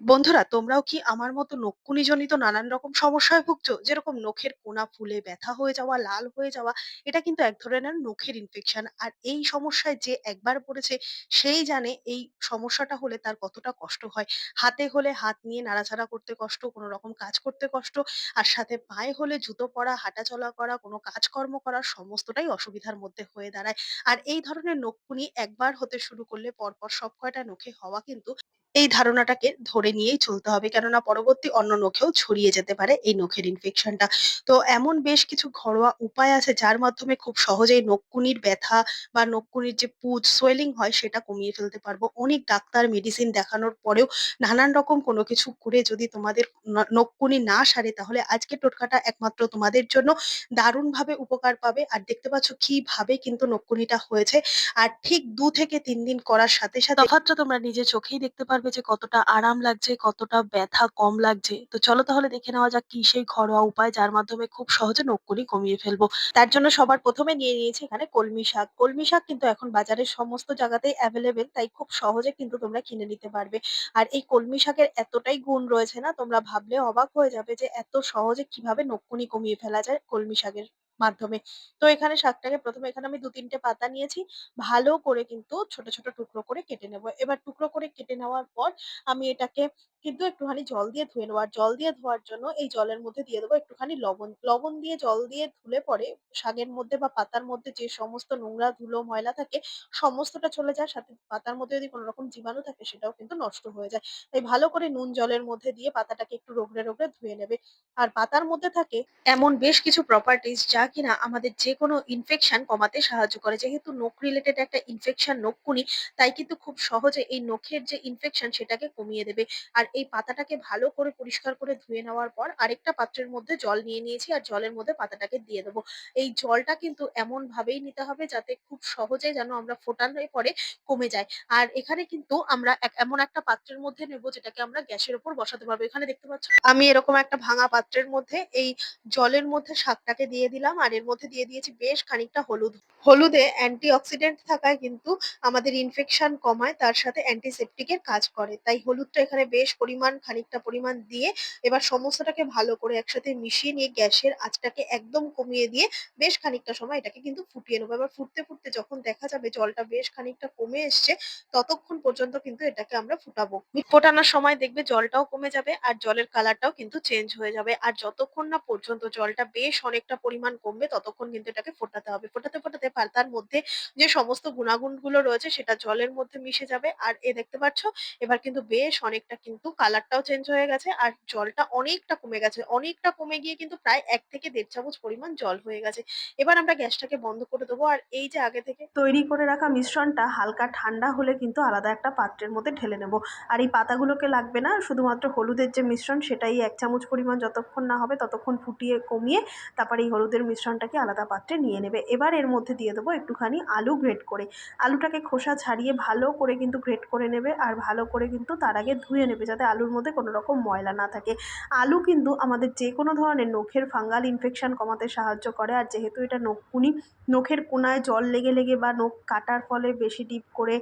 বন্ধুরা তোমরাও কি আমার মতো নকুনিজনিত নানান রকম সমস্যায় ভুগছো? যেরকম নখের কোনা ফুলে ব্যথা হয়ে যাওয়া, লাল হয়ে যাওয়া, এটা কিন্তু এক ধরনের নখের ইনফেকশন। আর এই সমস্যায় যে একবার পড়েছে সেই জানে এই সমস্যাটা হলে তার কতটা কষ্ট হয়। হাতে হলে হাত নিয়ে নাড়াচাড়া করতে কষ্ট, কোনো রকম কাজ করতে কষ্ট, আর সাথে পায়ে হলে জুতো পরা, হাঁটাচলা করা, কোনো কাজকর্ম করা সমস্তটাই অসুবিধার মধ্যে হয়ে দাঁড়ায়। আর এই ধরনের নকুনি একবার হতে শুরু করলে পরপর সব কয়টা নখে হওয়া কিন্তু এই ধারণাটাকে ধরে নিয়েই চলতে হবে। কেননা পরবর্তী অন্য নখেও ছড়িয়ে যেতে পারে এই নখের ইনফেকশনটা। তো এমন বেশ কিছু ঘরোয়া উপায় আছে যার মাধ্যমে খুব সহজেই নকুনির ব্যথা বা নকুনির যে পুজ, সোয়েলিং হয় সেটা কমিয়ে ফেলতে পারব। অনেক ডাক্তার, মেডিসিন দেখানোর পরেও নানান রকম কোনো কিছু করে যদি তোমাদের ন নকুনি না সারে তাহলে আজকে টোটকাটা একমাত্র তোমাদের জন্য দারুণভাবে উপকার পাবে। আর দেখতে পাচ্ছ কীভাবে কিন্তু নকুনিটা হয়েছে। আর ঠিক দু থেকে তিন দিন করার সাথে, সাথে তোমরা নিজের চোখেই দেখতে পারবে যে কতটা আরাম লাগছে, কতটা ব্যথা কম লাগছে। তো চলো তাহলে দেখে নেওয়া যাক কি সেই ঘরোয়া উপায় যার মাধ্যমে খুব সহজে নকুনি কমিয়ে ফেলব। তার জন্য সবার প্রথমে নিয়ে নিয়েছি এখানে কলমি শাক। কলমি শাক কিন্তু এখন বাজারের সমস্ত জায়গাতেই অ্যাভেলেবেল তাই খুব সহজে কিন্তু তোমরা কিনে নিতে পারবে। আর এই কলমি শাকের এতটাই গুণ রয়েছে না তোমরা ভাবলে অবাক হয়ে যাবে যে এত সহজে কীভাবে নকুনি কমিয়ে ফেলা যায় কলমি শাকের মাধ্যমে। তো এখানে শাকটাকে প্রথমে এখানে আমি দু তিনটে পাতা নিয়েছি। ভালো করে কিন্তু ছোট, ছোট টুকরো করে কেটে নেব। এবার টুকরো করে কেটে নেওয়ার পর আমি এটাকে কিন্তু একটুখানি জল দিয়ে ধুয়ে নেব আর জল দিয়ে ধোয়ার জন্য এই জলের মধ্যে দিয়ে দেবো একটুখানি লবণ। লবণ দিয়ে জল দিয়ে ধুলে পরে শাকের মধ্যে বা পাতার মধ্যে যে সমস্ত নোংরা ধুলো ময়লা থাকে সমস্তটা চলে যায়। সাথে পাতার মধ্যে যদি কোনো রকম জীবাণু থাকে সেটাও কিন্তু নষ্ট হয়ে যায়। তাই ভালো করে নুন জলের মধ্যে দিয়ে পাতাটাকে একটু রগড়ে, রগড়ে ধুয়ে নেবে। আর পাতার মধ্যে থাকে এমন বেশ কিছু প্রপার্টিজ যা কিনা আমাদের যেকোনো ইনফেকশন কমাতে সাহায্য করে। যেহেতু নখ রিলেটেড একটা ইনফেকশন নকুনি তাই কিন্তু খুব সহজে এই নখের যে ইনফেকশন সেটাকে কমিয়ে দেবে। আর এই পাতাটাকে ভালো করে পরিষ্কার করে ধুয়ে নেওয়ার পর আরেকটা পাত্রের মধ্যে জল নিয়ে নিয়েছি আর জলের মধ্যে পাতাটাকে দিয়ে দেবো। এই জলটা কিন্তু এমন ভাবেই নিতে হবে যাতে খুব সহজে যেন আমরা ফোটানোর পরে কমে যায়। আর এখানে কিন্তু আমরা এমন একটা পাত্রের মধ্যে নেব যেটাকে আমরা গ্যাসের উপর বসাতে পারব। এখানে দেখতে পাচ্ছ, আমি এরকম একটা ভাঙা পাত্রের মধ্যে এই জলের মধ্যে শাকটাকে দিয়ে দিলাম আর এর মধ্যে দিয়ে দিয়েছি বেশ খানিকটা হলুদ। হলুদে অ্যান্টি অক্সিডেন্ট থাকায় কিন্তু আমাদের ইনফেকশন কমায় তার সাথে অ্যান্টিসেপটিক এর কাজ করে। তাই হলুদটা এখানে বেশ পরিমাণ খানিকটা পরিমাণ দিয়ে এবার সমস্তটাকে ভালো করে একসাথে মিশিয়ে নিয়ে গ্যাসের আঁচটাকে একদম কমিয়ে দিয়ে বেশ খানিকটা সময় এটাকে কিন্তু ফুটিয়ে নেব। এবার ফুটতে, ফুটতে যখন দেখা যাবে জলটা বেশ খানিকটা কমে এসছে ততক্ষণ পর্যন্ত কিন্তু এটাকে আমরা ফুটাবো। ফোটানোর সময় দেখবে জলটাও কমে যাবে আর জলের কালারটাও কিন্তু চেঞ্জ হয়ে যাবে। আর যতক্ষণ না পর্যন্ত জলটা বেশ অনেকটা পরিমাণ কমবে ততক্ষণ কিন্তু এটাকে ফোটাতে হবে। ফোটাতে, ফোটাতে পাতার মধ্যে যে সমস্ত গুণাগুণগুলো রয়েছে সেটা জলের মধ্যে মিশে যাবে। আর এ দেখতে পাচ্ছ এবার কিন্তু বেশ অনেকটা কিন্তু কালারটাও চেঞ্জ হয়ে গেছে আর জলটা অনেকটা কমে গেছে। অনেকটা কমে গিয়ে কিন্তু প্রায় এক থেকে দেড় চামচ পরিমাণ জল হয়ে গেছে। এবার আমরা গ্যাসটাকে বন্ধ করে দেবো আর এই যে আগে থেকে তৈরি করে রাখা মিশ্রণটা হালকা ঠান্ডা হলে কিন্তু আলাদা একটা পাত্রের মধ্যে ঢেলে নেব। আর এই পাতাগুলোকে লাগবে না শুধুমাত্র হলুদের যে মিশ্রণ সেটাই এক চামচ পরিমাণ যতক্ষণ না হবে ততক্ষণ ফুটিয়ে কমিয়ে তারপর এই হলুদের মিশ্রণটাকে আলাদা পাত্রে নিয়ে নেবে। এবার এর মধ্যে দিয়ে দেবো একটুখানি আলু গ্রেট করে। আলুটাকে খোসা ছাড়িয়ে ভালো করে কিন্তু গ্রেট করে নেবে আর ভালো করে কিন্তু তার আগে ধুয়ে নেবে যাতে আলুর মধ্যে কোনো রকম ময়লা না থাকে। আলু কিন্তু আমাদের যে কোনো ধরনের নখের ফাঙ্গাল ইনফেকশন কমাতে সাহায্য করে আর যেহেতু এটা নখকুনি নখের কোনায় জল লেগে, লেগে বা নখ কাটার ফলে বেশি ডিপ করে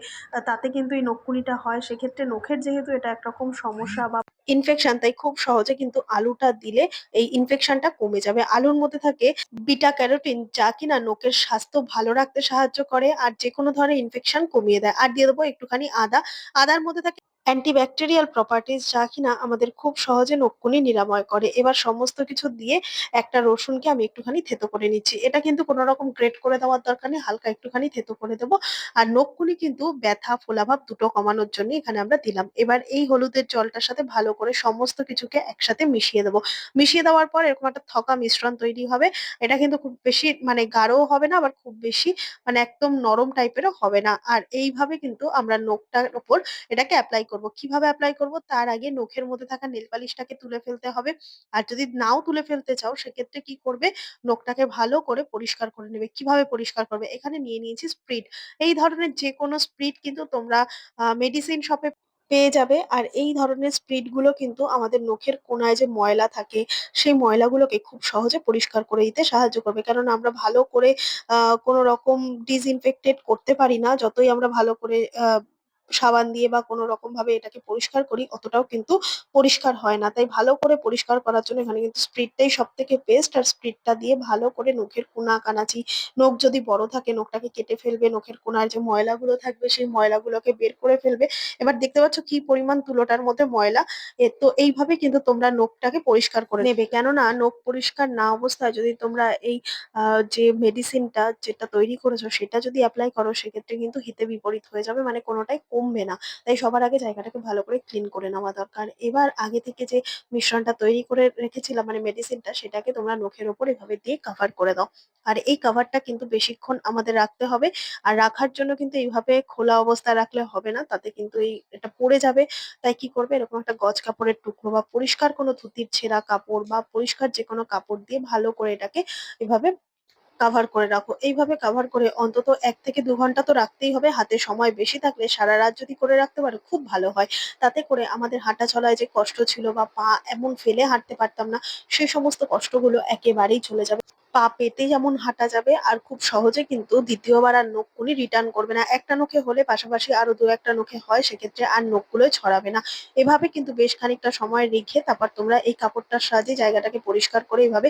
তাতে কিন্তু এই নখকুনিটা হয়। সেক্ষেত্রে নখের যেহেতু এটা একরকম সমস্যা বা ইনফেকশন তাই খুব সহজে কিন্তু আলুটা দিলে এই ইনফেকশনটা কমে যাবে। আলুর মধ্যে থাকে বিটা ক্যারোটিন, যা কিনা নোকের স্বাস্থ্য ভালো রাখতে সাহায্য করে, আর যে কোনো ধরনের ইনফেকশন কমিয়ে দেয়। আর দিয়ে দেবো একটুখানি আদা। আদার মধ্যে থাকে অ্যান্টিব্যাকটেরিয়াল প্রপার্টিজ যা কিনা আমাদের খুব সহজে নখকুনি নিরাময় করে। এবার সমস্ত কিছু দিয়ে একটা রসুনকে আমি একটুখানি থেতো করে নিচ্ছি। এটা কিন্তু কোনো রকম গ্রেট করে দেওয়ার দরকার নেই। হালকা একটুখানি থেতো করে দেবো। আর নখকুনি কিন্তু ব্যথা, ফোলাভাব দুটো কমানোর জন্য এখানে আমরা দিলাম। এবার এই হলুদের জলটার সাথে ভালো করে সমস্ত কিছুকে একসাথে মিশিয়ে দেবো। মিশিয়ে দেওয়ার পর এরকম একটা থকা মিশ্রণ তৈরি হবে। এটা কিন্তু খুব বেশি মানে গাঢ়ও হবে না আবার খুব বেশি মানে একদম নরম টাইপেরও হবে না। আর এইভাবে কিন্তু আমরা নখটার ওপর এটাকে অ্যাপ্লাই করব। কীভাবে অ্যাপ্লাই করব? তার আগে নখের মধ্যে থাকা নেল পালিশটাকে তুলে ফেলতে হবে। আর যদি নাও তুলে ফেলতে চাও, সেক্ষেত্রে কি করবে? নখটাকে ভালো করে পরিষ্কার করে নেবে। কীভাবে পরিষ্কার করবে? এখানে নিয়ে নিয়েছি স্প্রিট। এই ধরনের যেকোনো স্প্রিট কিন্তু তোমরা মেডিসিন শপে পেয়ে যাবে। আর এই ধরনের স্প্রিটগুলো কিন্তু আমাদের নখের কোনায় যে ময়লা থাকে, সেই ময়লাগুলোকে খুব সহজে পরিষ্কার করে দিতে সাহায্য করবে। কারণ আমরা ভালো করে কোনো রকম ডিসইনফেক্টেড করতে পারি না। যতই আমরা ভালো করে, আ সাবান দিয়ে বা কোনো রকম ভাবে এটাকে পরিষ্কার করি অতটাও কিন্তু পরিষ্কার হয় না। তাই ভালো করে পরিষ্কার করার জন্য এখানে কিন্তু স্প্রিটটাই সবথেকে বেস্ট আর স্প্রিটটা দিয়ে ভালো করে নখের কোনা-কানাচি, নখ যদি বড় থাকে নখটাকে কেটে ফেলবে, নখের কোনার যে ময়লাগুলো থাকবে সেই ময়লাগুলোকে বের করে ফেলবে। এবার দেখতে পাচ্ছ কি পরিমাণ তুলোটার মধ্যে ময়লা। তো এইভাবে কিন্তু তোমরা নখটাকে পরিষ্কার করে নেবে। কেননা নখ পরিষ্কার না অবস্থায় যদি তোমরা এই যে মেডিসিনটা যেটা তৈরি করেছ সেটা যদি অ্যাপ্লাই করো সেক্ষেত্রে কিন্তু হিতে বিপরীত হয়ে যাবে মানে কোনটাই কমবে না। তাই সবার আগে জায়গাটাকে ভালো করে ক্লিন করে নেওয়া দরকার। এবার আগে থেকে যে মিশ্রণটা তৈরি করে রেখেছিলাম মানে মেডিসিনটা সেটাকে তোমরা নখের ওপর এভাবে দিয়ে কাভার করে দাও। আর এই কাভারটা কিন্তু বেশিক্ষণ আমাদের রাখতে হবে। আর রাখার জন্য কিন্তু এইভাবে খোলা অবস্থায় রাখলে হবে না। তাতে কিন্তু এই এটা পড়ে যাবে। তাই কি করবে এরকম একটা গজ কাপড়ের টুকরো বা পরিষ্কার কোনো ধুতির ছেঁড়া কাপড় বা পরিষ্কার যেকোনো কাপড় দিয়ে ভালো করে এটাকে এভাবে কাভার করে রাখো। এইভাবে কাভার করে অন্তত এক থেকে দু ঘণ্টা তো রাখতেই হবে। হাতে সময় বেশি থাকলে সারা রাত যদি করে রাখতে পারো খুব ভালো হয়। তাতে করে আমাদের হাঁটা চলায় যে কষ্ট ছিল বা পা এমন ফেলে হাঁটতে পারতাম না, সেই সমস্ত কষ্টগুলো একেবারেই চলে যাবে। পা পেতে যেমন হাঁটা যাবে, আর খুব সহজে কিন্তু ২য় বার আর নখকুনি রিটার্ন করবে না। একটা নখে হলে পাশাপাশি আরও ২-১ টা নখে হয়, সেক্ষেত্রে আর নখগুলোয় ছড়াবে না। এভাবে কিন্তু বেশ খানিকটা সময় রেখে তারপর তোমরা এই কাপড়টার সাহায্যে জায়গাটাকে পরিষ্কার করে এভাবে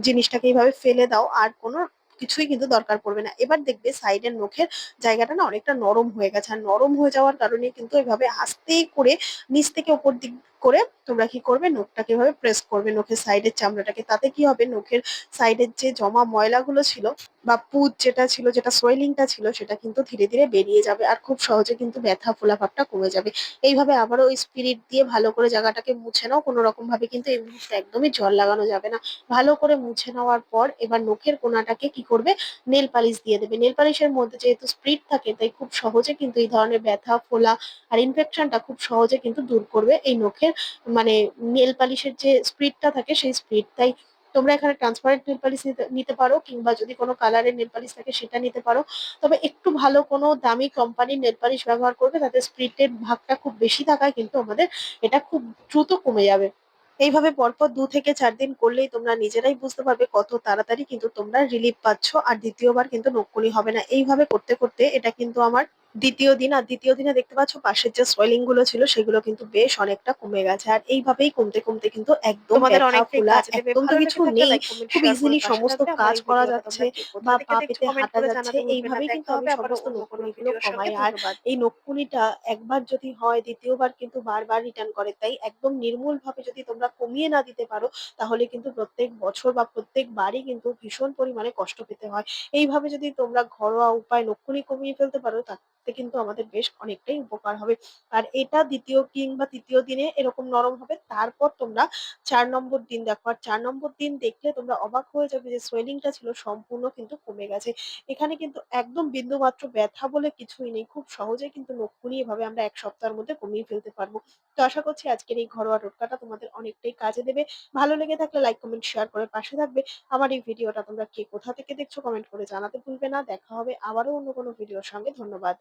জিনিসটাকে এভাবে ফেলে দাও। আর কোনো কিছুই কিন্তু দরকার পড়বে না। এবার দেখবে সাইডের নখের জায়গাটা না অনেকটা নরম হয়ে গেছে। আর নরম হয়ে যাওয়ার কারণে কিন্তু এভাবে আস্তে করে নিচ থেকে উপর দিক করে তোমরা কি করবে নখটাকে এভাবে প্রেস করবে নখের সাইডের চামড়াটাকে। তাতে কি হবে নখের সাইডের যে জমা ময়লাগুলো ছিল বা পুঁজ যেটা ছিল যেটা সোয়েলিং টা ছিল সেটা কিন্তু ধীরে, ধীরে বেরিয়ে যাবে। আর খুব সহজে কিন্তু ব্যথা ফোলা ভাবটা কমে যাবে। এইভাবে আবারও ওই স্পিরিট দিয়ে ভালো করে জায়গাটাকে মুছে নাও। কোনো রকমভাবে কিন্তু এই মুহূর্তে একদমই জল লাগানো যাবে না। ভালো করে মুছে নেওয়ার পর এবার নখের কোনাটাকে কি করবে নেল পালিশ দিয়ে দেবে। নেল পালিশের মধ্যে যেহেতু স্প্রিট থাকে তাই খুব সহজে কিন্তু এই ধরনের ব্যথা, ফোলা আর ইনফেকশনটা খুব সহজে কিন্তু দূর করবে এই নখের মানে নেল পালিশের যে স্প্রিটটা থাকে সেই স্প্রিট। তাই তোমরা এখানে ট্রান্সপারেন্ট নেল পালিশ নিতে পারো কিংবা যদি কোনো কালারের নেল পালিশ থাকে সেটা নিতে পারো। তবে একটু ভালো কোনো দামি কোম্পানির নেল পালিশ ব্যবহার করবে তাতে স্প্রিটের ভাগটা খুব বেশি থাকায় কিন্তু আমাদের এটা খুব দ্রুত কমে যাবে। এইভাবে পরপর দু থেকে চার দিন করলেই তোমরা নিজেরাই বুঝতে পারবে কত তাড়াতাড়ি কিন্তু তোমরা রিলিফ পাচ্ছ। আর দ্বিতীয়বার কিন্তু নখকুনি হবে না। এইভাবে করতে, করতে এটা কিন্তু আমার ২য় দিন। আর দ্বিতীয় দিনে দেখতে পাচ্ছ পাশের যে সোয়েলিংগুলো ছিল সেগুলো কিন্তু বেশ অনেকটা কমে গেছে। আর এইভাবেই কমতে, কমতে কিন্তু একদম অনেকটাই। একদম তো কিছু নেই। খুব ইজিলি সমস্ত কাজ করা যাচ্ছে বা পা পেতে হাঁটা যাচ্ছে। এইভাবেই কিন্তু আমি সমস্ত ভিডিওর কমাই। আর এই নখকুনিটা একবার যদি হয় দ্বিতীয়বার কিন্তু বারবার রিটার্ন করে। তাই একদম নির্মূল ভাবে যদি তোমরা কমিয়ে না দিতে পারো তাহলে কিন্তু প্রত্যেক বছর বা প্রত্যেকবারই কিন্তু ভীষণ পরিমাণে কষ্ট পেতে হয়। এইভাবে যদি তোমরা ঘরোয়া উপায় নখকুনি কমিয়ে ফেলতে পারো তাতে কিন্তু আমাদের বেশ অনেকটাই উপকার হবে। আর এটা ২য় কিংবা তৃতীয় দিনে এরকম নরম হবে। তারপর তোমরা চার নম্বর দিন দেখো। আর ৪ নম্বর দিন দেখলে তোমরা অবাক হয়ে যাবে যে সোয়েলিং টা ছিল সম্পূর্ণ কিন্তু কমে গেছে। এখানে কিন্তু একদম বিন্দুমাত্র ব্যথা বলে কিছুই নেই। খুব সহজে কিন্তু নখকুনি এভাবে আমরা এক সপ্তাহের মধ্যে কমিয়ে ফেলতে পারব। তো আশা করছি আজকের এই ঘরোয়া টোটকাটা তোমাদের অনেকটাই কাজে দেবে। ভালো লেগে থাকলে লাইক, কমেন্ট, শেয়ার করে পাশে থাকবে। আমার এই ভিডিওটা তোমরা কে কোথা থেকে দেখছ কমেন্ট করে জানাতে ভুলবে না। দেখা হবে আবারও অন্য কোনো ভিডিওর সঙ্গে। ধন্যবাদ।